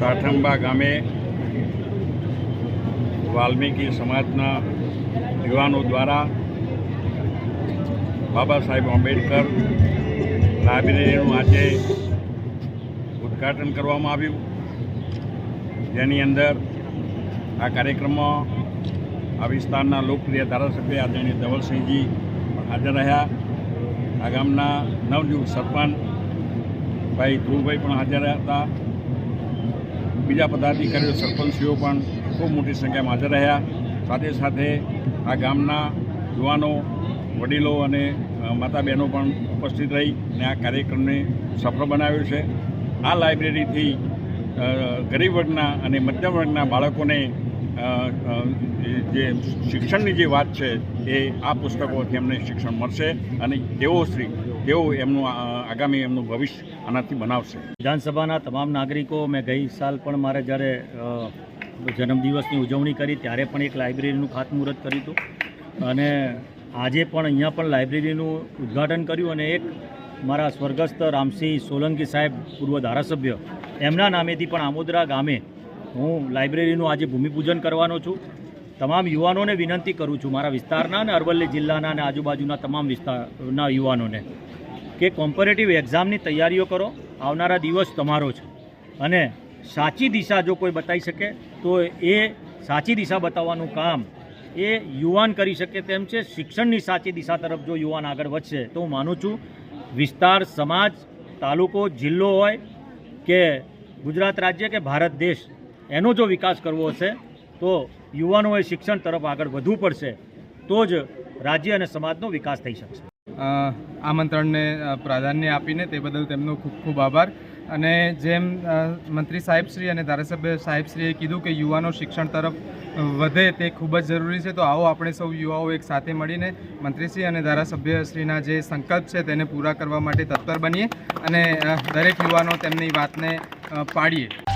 સાઠંબા ગામે વાલ્મીકી સમાજના યુવાનો દ્વારા બાબા સાહેબ આંબેડકર લાઇબ્રેરીનું આજે ઉદ્ઘાટન કરવામાં આવ્યું. જેની અંદર આ કાર્યક્રમમાં આ વિસ્તારના લોકપ્રિય ધારાસભ્ય આદરણીય ધવલસિંહજી પણ હાજર રહ્યા. આ ગામના નવયુગ સરપંચ ભાઈ ધ્રુવભાઈ પણ હાજર હતા. બીજા પદાધિકારીઓ સરપંચીઓ પણ ખૂબ મોટી સંખ્યામાં હાજર રહ્યા. સાથે સાથે આ ગામના યુવાનો, વડીલો અને માતા બહેનો પણ ઉપસ્થિત રહી અને આ કાર્યક્રમને સફળ બનાવ્યો છે. આ લાઇબ્રેરીથી ગરીબ વર્ગના અને મધ્યમ વર્ગના બાળકોને જે શિક્ષણની જે વાત છે, એ આ પુસ્તકોથી એમને શિક્ષણ મળશે અને તેઓ શ્રી, તેઓ એમનું આગામી એમનું ભવિષ્ય આનાથી બનાવશે. વિધાનસભાના તમામ નાગરિકો, મેં ગઈ સાલ પણ મારે જ્યારે જન્મદિવસની ઉજવણી કરી, ત્યારે પણ એક લાઇબ્રેરીનું ખાતમુહૂર્ત કર્યું હતું. અને આજે પણ અહીંયા પણ લાઇબ્રેરીનું ઉદ્ઘાટન કર્યું અને એક મારા સ્વર્ગસ્થ રામસિંહ સોલંકી સાહેબ, પૂર્વ ધારાસભ્ય, એમના નામેથી પણ આમોદરા ગામે હું લાઇબ્રેરીનું આજે ભૂમિપૂજન કરવાનો છું. તમામ યુવાનોને વિનંતી કરું છું મારા વિસ્તારના અને અરવલ્લી જિલ્લાના અને આજુબાજુના તમામ વિસ્તારના યુવાનોને કે કોમ્પરેટિવ એક્ઝામની તૈયારીઓ કરો. આવનારા દિવસ તમારો છે. અને સાચી દિશા જો કોઈ બતાવી શકે, તો એ સાચી દિશા બતાવવાનું કામ એ યુવાન કરી શકે તેમ છે. શિક્ષણની સાચી દિશા તરફ જો યુવાન આગળ વધશે, તો હું માનું છું વિસ્તાર, સમાજ, તાલુકો, જિલ્લો હોય કે ગુજરાત રાજ્ય કે ભારત દેશ એનો જો વિકાસ કરવો હશે, તો યુવાનોએ શિક્ષણ તરફ આગળ વધવું પડશે, તો જ રાજ્ય અને સમાજનો વિકાસ થઈ શકશે. આમંત્રણને પ્રાધાન્ય આપીને તે બદલ તેમનો ખૂબ ખૂબ આભાર. અને જેમ મંત્રી સાહેબશ્રી અને ધારાસભ્ય સાહેબશ્રીએ કીધું કે યુવાનો શિક્ષણ તરફ વધે તે ખૂબ જ જરૂરી છે, તો આવો આપણે સૌ યુવાઓ એક સાથે મળીને મંત્રીશ્રી અને ધારાસભ્યશ્રીના જે સંકલ્પ છે તેને પૂરા કરવા માટે તત્પર બનીએ અને દરેક યુવાનો તેમની વાતને પાડીએ.